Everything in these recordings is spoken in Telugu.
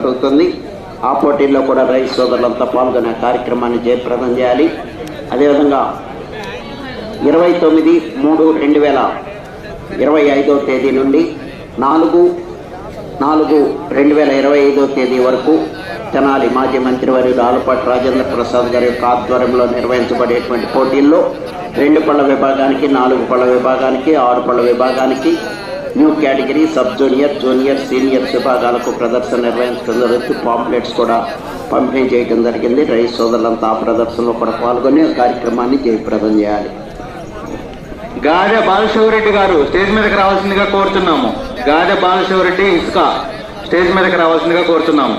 జరుగుతుంది. ఆ పోటీల్లో కూడా రైతు సోదరులంతా పాల్గొనే కార్యక్రమాన్ని జయప్రదం చేయాలి. అదేవిధంగా ఇరవై తొమ్మిది మూడు రెండు వేల ఇరవై ఐదో తేదీ నుండి నాలుగు నాలుగు రెండు వేల ఇరవై ఐదో తేదీ వరకు తెనాలి మాజీ మంత్రివర్యులు ఆలపాటి రాజేంద్ర ప్రసాద్ గారి యొక్క ఆధ్వర్యంలో నిర్వహించబడేటువంటి పోటీల్లో రెండు పళ్ళ విభాగానికి నాలుగు పళ్ళ విభాగానికి ఆరు పళ్ళ విభాగానికి new category sub junior junior senior విభాగాలకు ప్రదర్శన నిర్వహించడం జరుగుతుంది పాంప్లెట్స్ కూడా పంపిణీ చేయడం జరిగింది. రైతు సోదరులంతా ఆ ప్రదర్శనలో కూడా పాల్గొని కార్యక్రమాన్ని జయప్రదం చేయాలి. గాజ బాలశివరెడ్డి గారు స్టేజ్ మీదకి రావాల్సిందిగా కోరుతున్నాము. గాజ బాలశివరెడ్డి ఇసుక స్టేజ్ మీదకి రావాల్సిందిగా కోరుతున్నాము.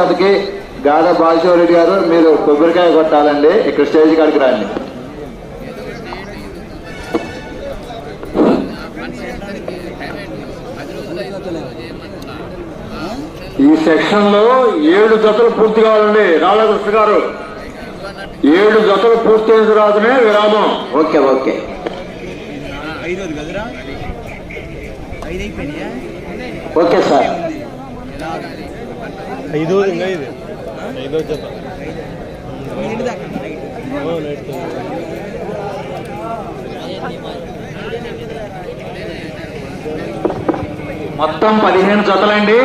ఆరో జతకి గాద బాలశివరెడ్డి గారు మీరు కొబ్బరికాయ కొట్టాలండి. ఇక్కడ స్టేజ్ కాడికి రండి. ఈ సెక్షన్లో ఏడు జతలు పూర్తి కావాలండి. రాధాకృష్ణ గారు. ఏడు జతలు పూర్తి చేసిన తర్వాతనే విరామం. Okay okay. Okay sir. ఐదో ఇంకా ఇది. ఐదో జత. మొత్తం పదిహేను జతలండి.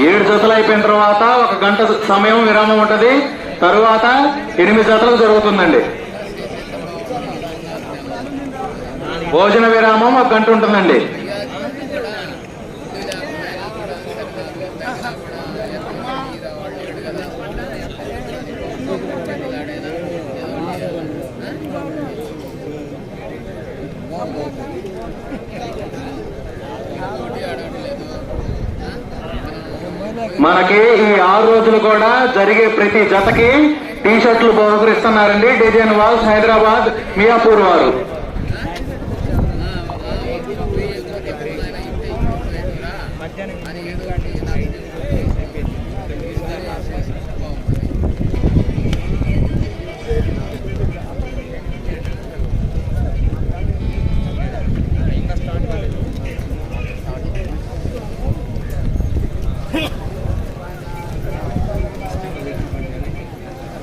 ఏడు జతలు అయిపోయిన తర్వాత ఒక గంట సమయం విరామం ఉంటది. తరువాత ఎనిమిది జతలు జరుగుతుందండి. భోజన విరామం ఒక గంట ఉంటుందండి. మనకి ఈ ఆరు రోజులు కూడా జరిగే ప్రతి జతకి టీ షర్ట్లు బహుకరిస్తున్నారండి. డిజైన్ వాల్స్ హైదరాబాద్ మియాపూర్ వారు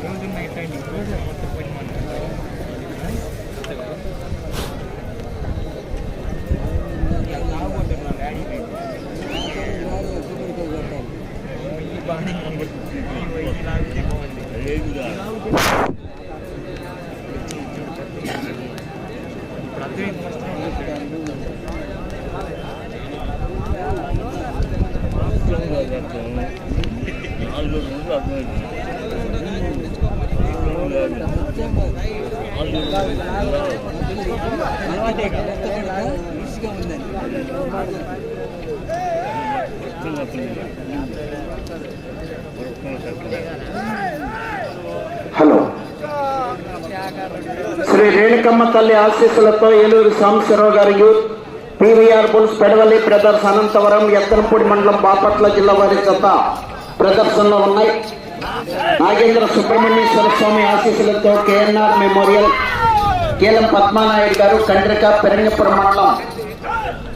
రోజు నైట్ అయింది రోజు మొత్తం పోయి ఇప్పుడు అర్థమైంది నాలుగు రోజులు అర్థమైంది అలవాటే కదా ఈజీగా ఉందని హలో. శ్రీ రేణుకమ్మ తల్లి ఆశీస్సులతో ఏలూరు సాంబశివరావు గారి youth PVR bulls Pedavalli brothers Anantavaram Yeddanapudi mandal Bapatla జిల్లా వారి జత ప్రదర్శనలో ఉన్నాయి. నాగేంద్ర సుబ్రహ్మణ్యేశ్వర స్వామి ఆశీస్సులతో కేఎన్ఆర్ మెమోరియల్ కేలం పద్మానాయుడు గారు కండ్రిక పెరంగపురం మండలం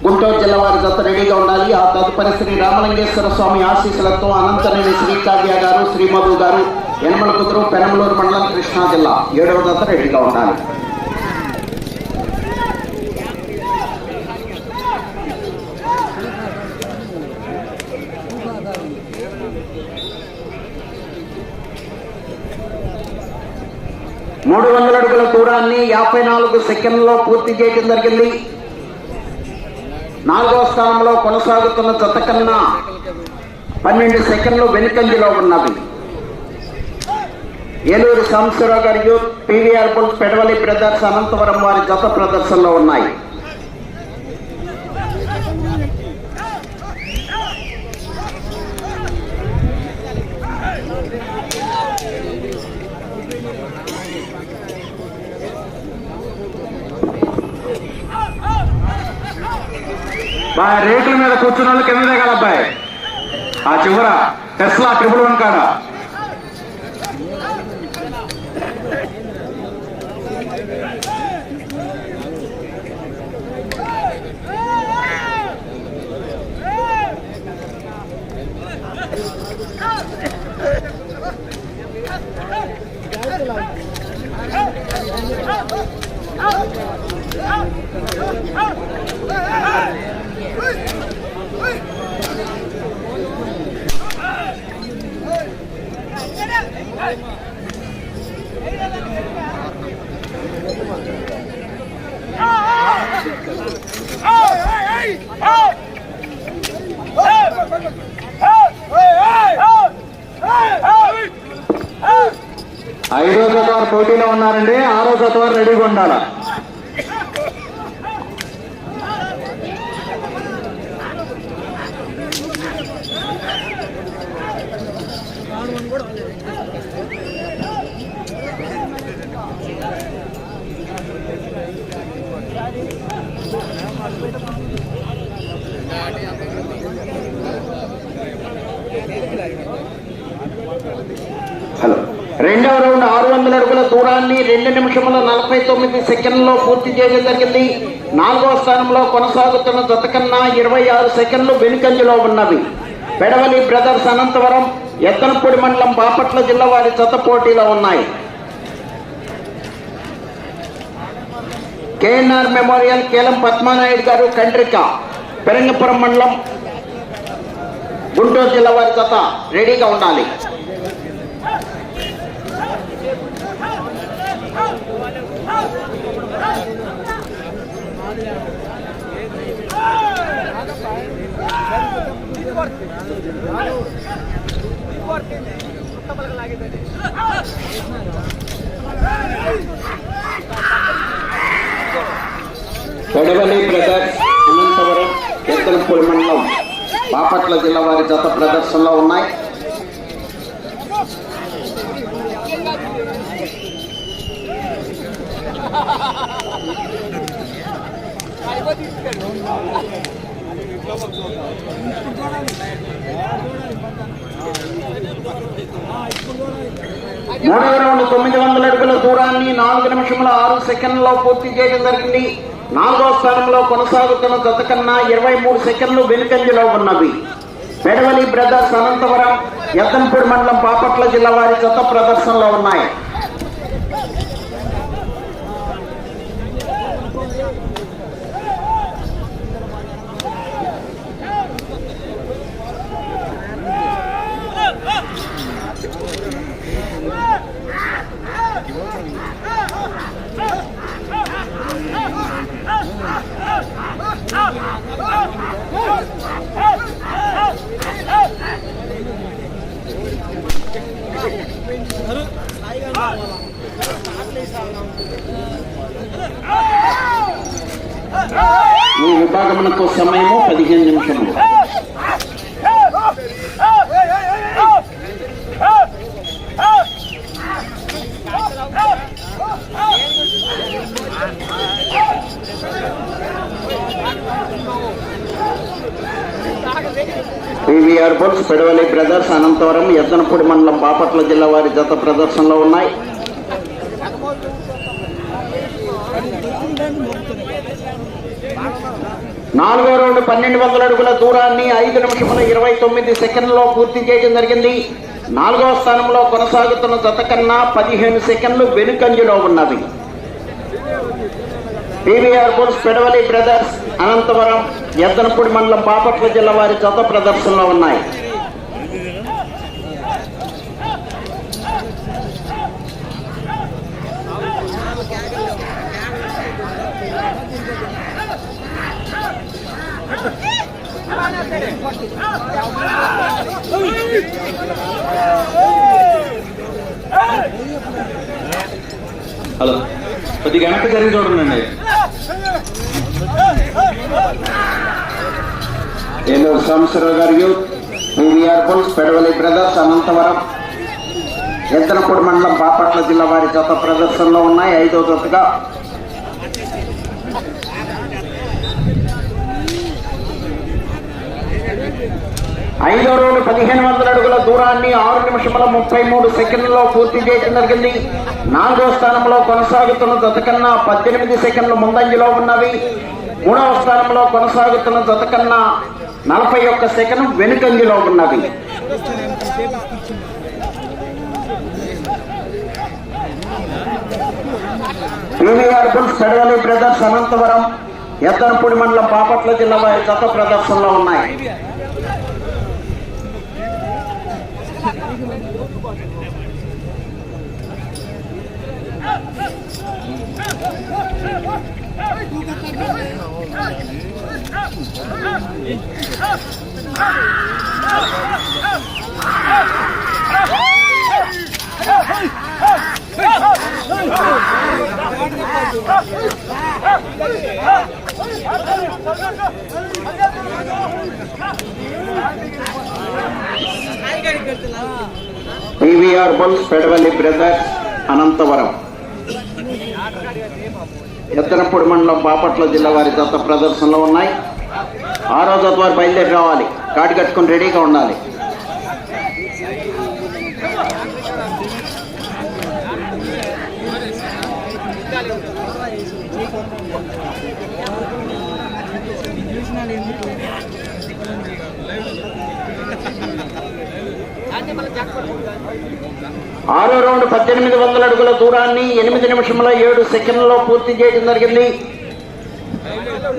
గుంటూరు జిల్లా వారి రెడీగా ఉండాలి. ఆ తదుపరి శ్రీ రామలింగేశ్వర స్వామి ఆశీస్సులతో అనంతనేని శ్రీకావ్య గారు శ్రీమధు గారు యనమల కుదురు పెనమలూరు మండలం కృష్ణా జిల్లా. ఏడవ జత రెడీగా ఉండాలి. మూడు వందల అడుగుల దూరాన్ని యాభై నాలుగు సెకండ్లో పూర్తి చేయడం జరిగింది. నాలుగవ స్థానంలో కొనసాగుతున్న జత కన్నా పన్నెండు సెకండ్లు వెనుకంజలో ఉన్నది. ఏలూరు సాంబశివరావు గారి youth PVR bulls Pedavalli brothers Anantavaram వారి జత ప్రదర్శనలో ఉన్నాయి. బా రేకుల మీద కూర్చున్న వాళ్ళు కింద దిగాలి అబ్బాయి. ఆ చివర టెస్లా ట్రిపుల్ వన్ కాడ. ఐదో జత పోటీలో ఉన్నారండి. ఆరో జత రెడీగా ఉండాలి హలో గ్రౌండ్ ఆరు వందల అడుగుల దూరాన్ని రెండు నిమిషముల నలభై తొమ్మిది సెకండ్లలో పూర్తి చేయడం జరిగింది. నాలుగో స్థానంలో కొనసాగుతున్న జత కన్నా ఇరవై ఆరు సెకండ్లు వెనుకంజలో ఉన్నవి. పెడవలి బ్రదర్స్ అనంతవరం ఎత్తనపూడి మండలం బాపట్ల జిల్లా వారి జత పోటీలో ఉన్నాయి. కేఎన్ఆర్ మెమోరియల్ కేలం పద్మానాయుడు గారు కండ్రిక పెరంగపురం మండలం గుంటూరు జిల్లా వారి జత రెడీగా ఉండాలి. పెడవలి బ్రదర్స్ అనంతపురం ఎత్తనపూడి మండలం బాపట్ల జిల్లా వారి జత ప్రదర్శనలో ఉన్నాయి ఇరవై రెండు తొమ్మిది వందల అడుగుల దూరాన్ని నాలుగు నిమిషముల ఆరు సెకండ్లలో పూర్తి చేయడం జరిగింది. నాలుగో స్థానంలో కొనసాగుతున్న జత కన్నా ఇరవై మూడు సెకండ్లు వెనుకంజలో ఉన్నవి. పెడవలి బ్రదర్స్ అనంతవరం యద్దంపూడి మండలం పాపట్ల జిల్లా వారి జత ప్రదర్శనలో ఉన్నాయి. ఈ విభాగమునకు సమయము పదిహేను నిమిషములు. PVR bulls Pedavalli brothers Anantavaram Yeddanapudi mandal Bapatla జిల్లా వారి జత ప్రదర్శనలో ఉన్నాయి. నాలుగో రౌండ్ పన్నెండు వందల అడుగుల దూరాన్ని ఐదు నిమిషముల ఇరవై తొమ్మిది సెకండ్లో పూర్తి చేయడం జరిగింది. నాలుగవ స్థానంలో కొనసాగుతున్న జత కన్నా పదిహేను సెకండ్లు వెనుకంజలో ఉన్నవి. PVR bulls Pedavalli brothers Anantavaram Yeddanapudi mandal Bapatla జిల్లా వారి జత ప్రదర్శనలో ఉన్నాయి. హలో కొద్దిగా వెనక్కి జరిగి చూడండి ఏలూరు సాంబశివరావు గారు youth PVR bulls Pedavalli brothers Anantavaram Yeddanapudi mandal Bapatla జిల్లా వారి జత ప్రదర్శనలో ఉన్నాయి. ఐదో జతగా. ఐదో రోజు పదిహేను వందల అడుగుల దూరాన్ని ఆరు నిమిషముల ముప్పై మూడు సెకండ్లలో పూర్తి చేయడం జరిగింది. నాలుగో స్థానంలో కొనసాగుతున్న జత కన్నా పద్దెనిమిది సెకండ్లు ముందంజలో ఉన్నవి. మూడవ స్థానంలో కొనసాగుతున్న జత కన్నా నలభై ఒక్క సెకండ్ వెనుకంజలో ఉన్నది PVR bulls Pedavalli brothers Anantavaram Yeddanapudi mandal Bapatla జిల్లా వారి జత ప్రదర్శనలో ఉన్నాయి. PVR bulls Pedavalli brothers Anantavaram Yeddanapudi mandal Bapatla జిల్లా వారి దత్త ప్రదర్శనలో ఉన్నాయి. ఆరో జత వారు బయలుదేరి రావాలి. కాటి కట్టుకుని రెడీగా ఉండాలి. ఆరో రౌండ్ పద్దెనిమిది వందల అడుగుల దూరాన్ని ఎనిమిది నిమిషముల ఏడు సెకండ్లలో పూర్తి చేయడం జరిగింది.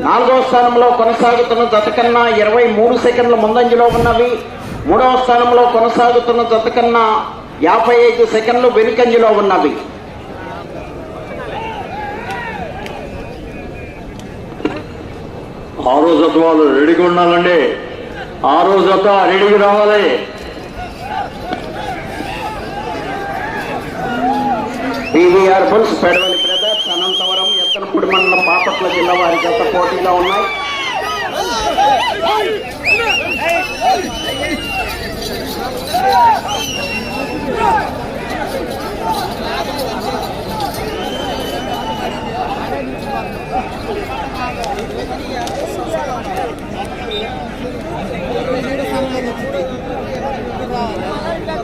నాలుగవ స్థానంలో కొనసాగుతున్న జత కన్నా ఇరవై మూడు సెకండ్ల ముందంజలో ఉన్నవి. మూడవ స్థానంలో కొనసాగుతున్న జత కన్నా యాభై ఐదు సెకండ్లు వెనుకంజలో ఉన్నవి. ఆరో జత వాళ్ళు రెడీగా ఉండాలండి. ఆరో జత రెడీగా రావాలి. పీవీఆర్ పెడవలి బ్రదర్స్ అనంతవరం ఎత్తనపూడి మండలం బాపట్ల జిల్లా వారి గత పోటీలో ఉన్నాయి.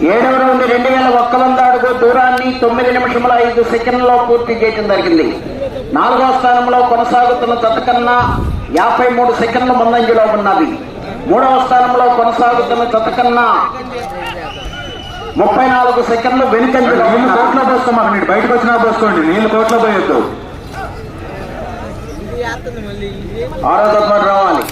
ఏడవ రౌండ్ రెండు వేల ఒక్క వంద తొమ్మిది నిమిషముల ఐదు సెకండ్లలో పూర్తి చేయడం జరిగింది. నాలుగవ స్థానంలో కొనసాగుతున్న జత కన్నా యాభై మూడు సెకండ్ల ముందంజలో ఉన్నవి మూడవ స్థానంలో కొనసాగుతున్న జత కన్నా ముప్పై నాలుగు సెకండ్లు వెనుకంజలో నీళ్ళు. కోట్లో బయటకు వచ్చినా పోసుకోండి. నీళ్ళు కోట్లో పోయొద్దు. ఆరో రావాలి.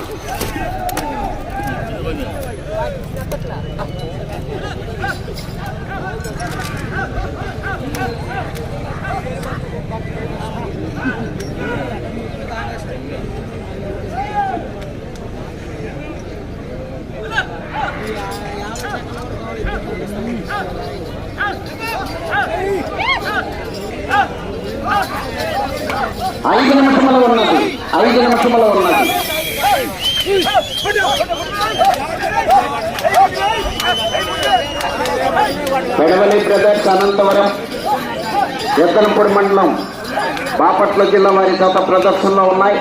ఐదు నిమిషములు ఉన్నది. ఐదు నిమిషములు ఉన్నది. పెడవలి బ్రదర్స్ అనంతవరం ఎద్దలపూడి మండలం బాపట్ల జిల్లా వారి గత ప్రదర్శనలో ఉన్నాయి.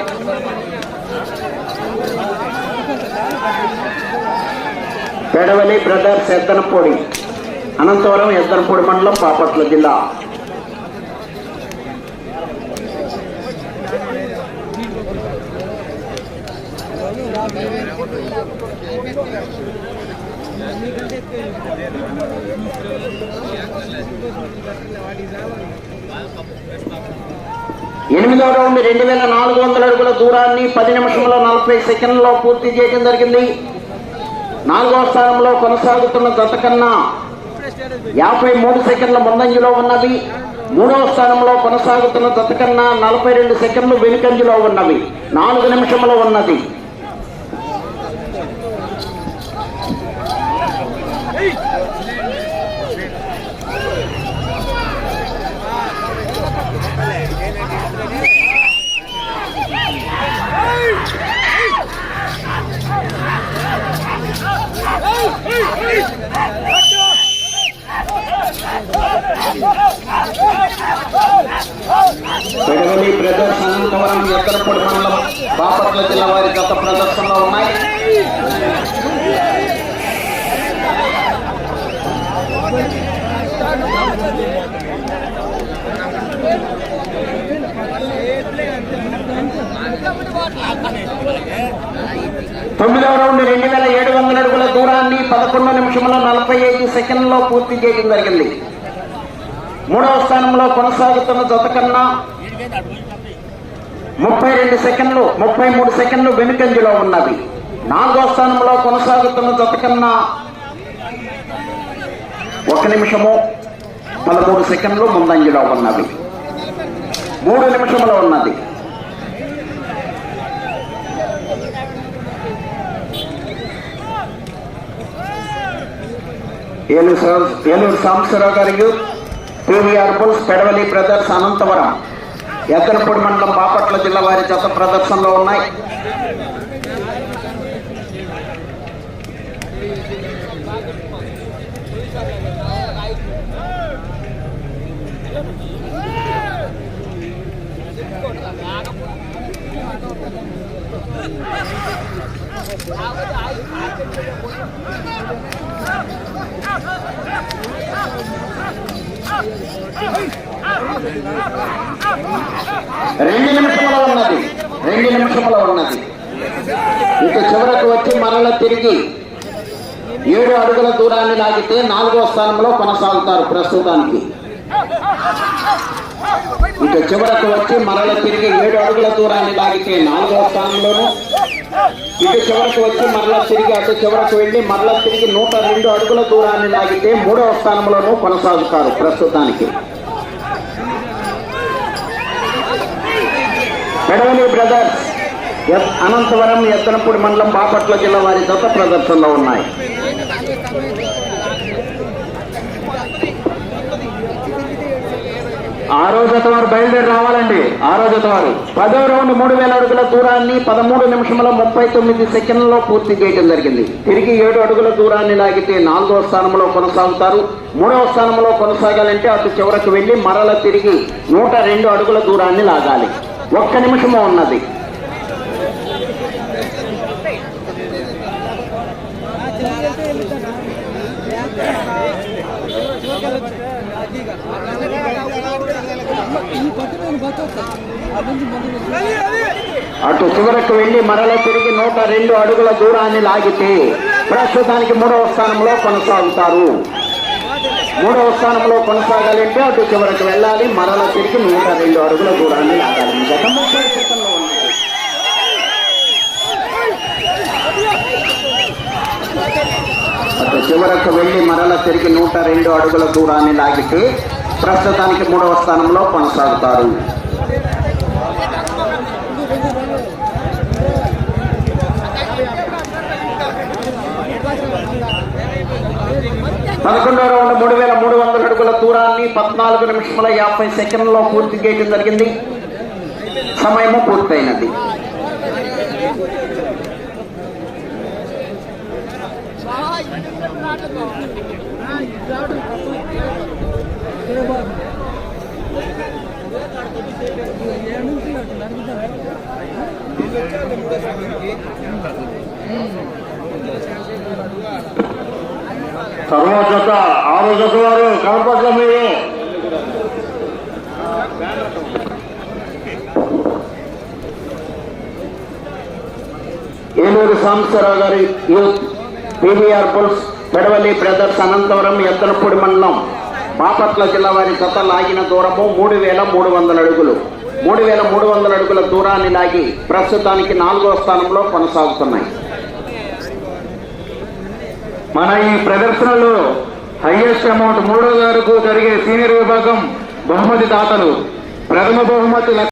పెడవలి బ్రదర్స్ ఎద్దనపూడి అనంతవరం ఎద్దనపూడి మండలం బాపట్ల జిల్లా. ఎనిమిదవ రౌండ్ రెండు వేల నాలుగు వందల అడుగుల దూరాన్ని పది నిమిషంలో నలభై సెకండ్లో పూర్తి చేయడం జరిగింది. నాలుగవ స్థానంలో కొనసాగుతున్న జత కన్నా యాభై మూడు సెకండ్ల ముందంజలో ఉన్నవి. మూడవ స్థానంలో కొనసాగుతున్న జత కన్నా నలభై రెండు సెకండ్లు వెనుకంజలో ఉన్నవి. నాలుగు నిమిషంలో ఉన్నది. అనంతవరం మండలం బాపట్ల జిల్లా వారి గత ప్రదర్శనలో ఉన్నాయి. తొమ్మిదవ రౌండ్ రెండు వేల ఏడు వందల అడుగుల దూరాన్ని పదకొండు నిమిషంలో నలభై ఐదు సెకండ్లో పూర్తి చేయడం జరిగింది. మూడవ స్థానంలో కొనసాగుతున్న జత కన్నా ముప్పై రెండు సెకండ్లు ముప్పై మూడు సెకండ్లు వెనుకంజలో ఉన్నవి. నాలుగో స్థానంలో కొనసాగుతున్న జత కన్నా ఒక నిమిషము పదమూడు సెకండ్లు ముందంజలో ఉన్నవి. మూడు నిమిషములో ఉన్నది. ఏలూరు ఏలూరు సాంబశివరావు గారి youth bulls Pedavalli brothers Anantavaram. Yeddanapudi mandal Bapatla జిల్లా వారి జత ప్రదర్శనలో ఉన్నాయి. రెండు నిమిషముల ఉన్నది. రెండు నిమిషముల ఉన్నది. ఇక చివరకు వచ్చి మరల తిరిగి ఏడు అడుగుల దూరాన్ని లాగితే నాలుగో స్థానంలో కొనసాగుతారు ప్రస్తుతానికి. ఇక చివరకు వచ్చి మరల తిరిగి ఏడు అడుగుల దూరాన్ని లాగితే నాలుగో స్థానంలోనూ ఇటు చివరకు వచ్చి మరలా తిరిగి అటు చివరకు వెళ్ళి మరలా తిరిగి నూట రెండు అడుగుల దూరాన్ని లాగితే మూడవ స్థానంలోనూ కొనసాగుతారు ప్రస్తుతానికి. పెడవలి బ్రదర్స్ అనంతవరం ఎత్తనపూడి మండలం బాపట్ల జిల్లా వారి దత్త ప్రదర్శనలో ఉన్నాయి. ఆరో జత వారు బయలుదేరి రావాలండి. ఆరో జత వారు పదో రౌండ్ మూడు వేల అడుగుల దూరాన్ని పదమూడు నిమిషముల ముప్పై తొమ్మిది సెకండ్లలో పూర్తి చేయడం జరిగింది. తిరిగి ఏడు అడుగుల దూరాన్ని లాగితే నాలుగో స్థానంలో కొనసాగుతారు. మూడవ స్థానంలో కొనసాగాలంటే అటు చివరకు వెళ్ళి మరల తిరిగి నూట రెండు అడుగుల దూరాన్ని లాగాలి. ఒక్క నిమిషము ఉన్నది. అటు చివరకు వెళ్ళి మరల తిరిగి నూట రెండు అడుగుల దూరాన్ని లాగితే ప్రస్తుతానికి మూడవ స్థానంలో కొనసాగుతారు. మూడవ స్థానంలో కొనసాగాలంటే అటు చివరకు వెళ్ళాలి మరల తిరిగి నూట రెండు అడుగుల దూరాన్ని లాగాలి. గత ముప్పై సెకండ్లు ఉన్నది. అటు చివరకు వెళ్ళి మరల తిరిగి నూట రెండు అడుగుల దూరాన్ని లాగితే ప్రస్తుతానికి మూడవ స్థానంలో కొనసాగుతారు. పదకొండో రౌండ్ మూడు వేల మూడు వందల అడుగుల దూరాన్ని పద్నాలుగు నిమిషముల యాభై సెకండ్లో పూర్తి చేయడం జరిగింది. సమయము పూర్తయినది. తర్వాత జత ఆరో జత వారు కనపట్ల మీరు. ఏలూరు సాంబశివరావు గారి youth PVR bulls Pedavalli brothers Anantavaram Yeddanapudi mandal. Bapatla జిల్లా వారి జత లాగిన దూరము మూడు వేల మూడు వందల అడుగులు. మూడు వేల మూడు వందల అడుగుల దూరాన్ని లాగి ప్రస్తుతానికి నాలుగో స్థానంలో కొనసాగుతున్నాయి. మన ఈ ప్రదర్శనలో హైయెస్ట్ అమౌంట్ మూడో వరకు జరిగే సీనియర్ విభాగం బహుమతి దాతలు. ప్రథమ బహుమతి